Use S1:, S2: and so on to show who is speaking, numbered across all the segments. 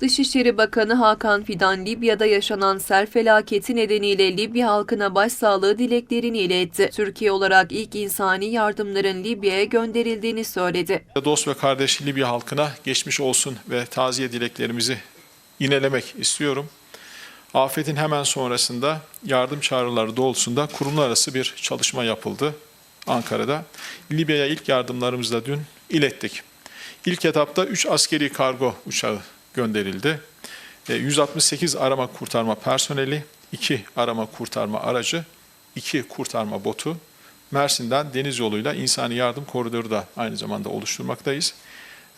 S1: Dışişleri Bakanı Hakan Fidan, Libya'da yaşanan sel felaketi nedeniyle Libya halkına başsağlığı dileklerini iletti. Türkiye olarak ilk insani yardımların Libya'ya gönderildiğini söyledi.
S2: Dost ve kardeş Libya halkına geçmiş olsun ve taziye dileklerimizi yinelemek istiyorum. Afetin hemen sonrasında yardım çağrıları doğrultusunda kurumlar arası bir çalışma yapıldı Ankara'da. Libya'ya ilk yardımlarımızı da dün ilettik. İlk etapta 3 askeri kargo uçağı gönderildi. E, 168 arama kurtarma personeli, 2 arama kurtarma aracı, 2 kurtarma botu, Mersin'den deniz yoluyla insani yardım koridoru da aynı zamanda oluşturmaktayız.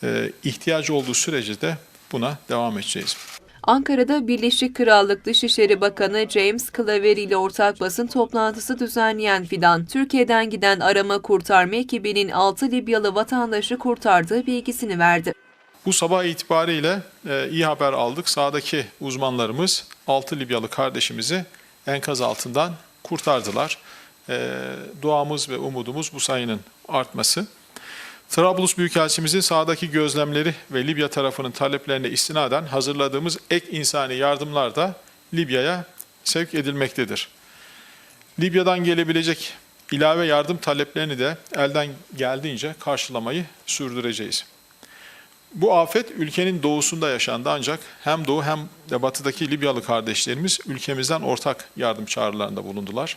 S2: E, ihtiyacı olduğu sürece de buna devam edeceğiz.
S1: Ankara'da Birleşik Krallık Dışişleri Bakanı James Claveri ile ortak basın toplantısı düzenleyen Fidan, Türkiye'den giden arama kurtarma ekibinin 6 Libyalı vatandaşı kurtardığı bilgisini verdi.
S2: Bu sabah itibariyle e, iyi haber aldık. Sahadaki uzmanlarımız 6 Libyalı kardeşimizi enkaz altından kurtardılar. E, duamız ve umudumuz bu sayının artması. Trablus Büyükelçimizin sahadaki gözlemleri ve Libya tarafının taleplerine istinaden hazırladığımız ek insani yardımlar da Libya'ya sevk edilmektedir. Libya'dan gelebilecek ilave yardım taleplerini de elden geldiğince karşılamayı sürdüreceğiz. Bu afet ülkenin doğusunda yaşandı ancak hem doğu hem de batıdaki Libyalı kardeşlerimiz ülkemizden ortak yardım çağrılarında bulundular.